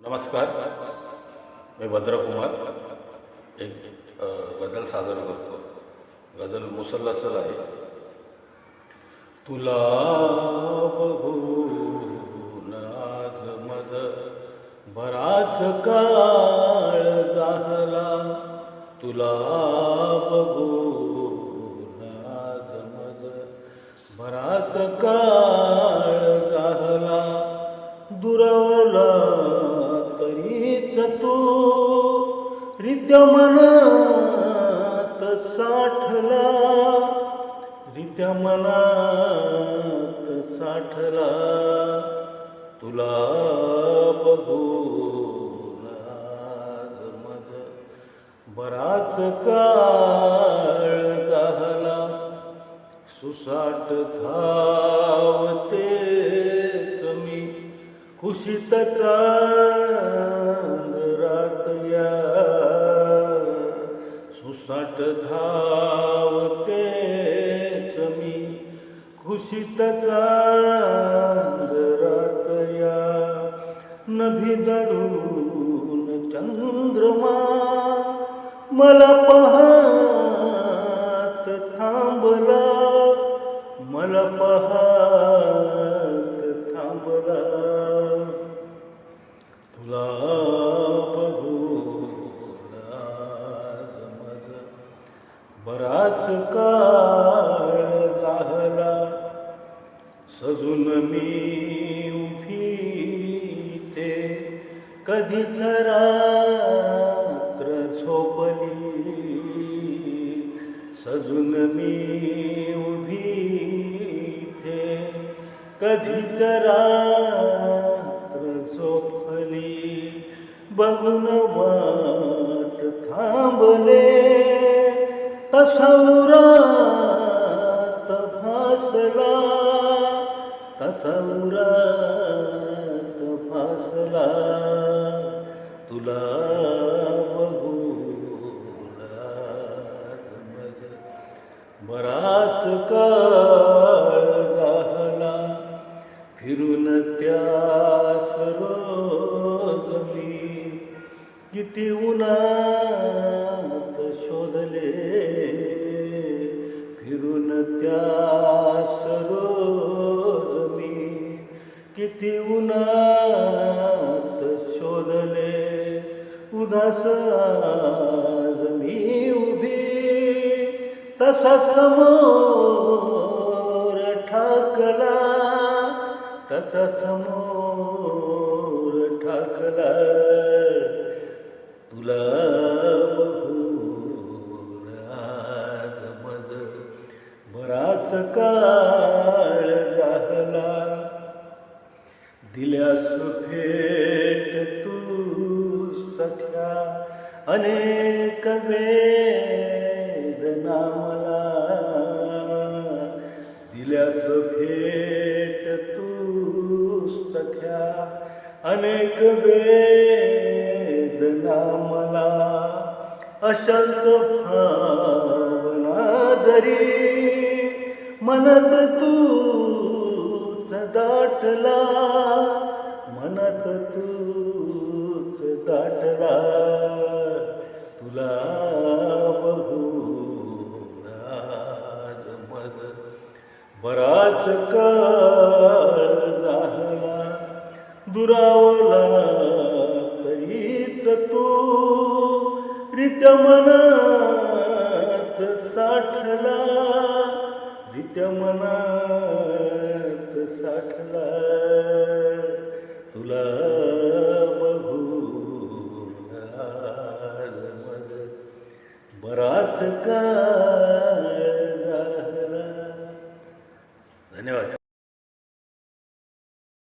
नमस्कार. मी भद्रकुमार. एक गजल सादर करतो. गजल मुसल्लसल आहे. तुला बघून आज मज बराच काळ झाला तुला बघून आज मज बराच काळ तू रित्या मनात साठला. रित्या मनात साठला. तुला बघून मज बराच काळ झाला. सुसाट धावतेच मी. खुशीत सुसाट धावतेच मी खुशीत चांदरात या नभी दडून चंद्रमा मला पाहत थांबला मला पाहत थांबला. तुला काळ झाला. सजून मी उभी ते कधीच रात्र झोपली. सजून मी उभी ते कधीच रात्र झोपली. बघून वाट थांबले. तसौरात भासला तसौरात भासला. तुला बराच काळ झाला. फिरून त्या रोज मी किती उन्हा फिरून त्यास रोज मी किती उन्हात शोधले. उदास आज मी उभी तसा समोर ठाकला तसा समोर ठाकला. तुला काळ झाला. दिल्यास भेट तू सख्या अनेक वेदना मला. दिल्यास भेट तू सख्या अनेक वेदना मला. अशांत भावना जरी मनात तू दाटला मनात तूच दाटला तुला बघून मज बराच काळ झाला. दुरावला तरीच तू रित्या मनात साठला. रित्या मनात साठला. तुला बराच का झाला. धन्यवाद.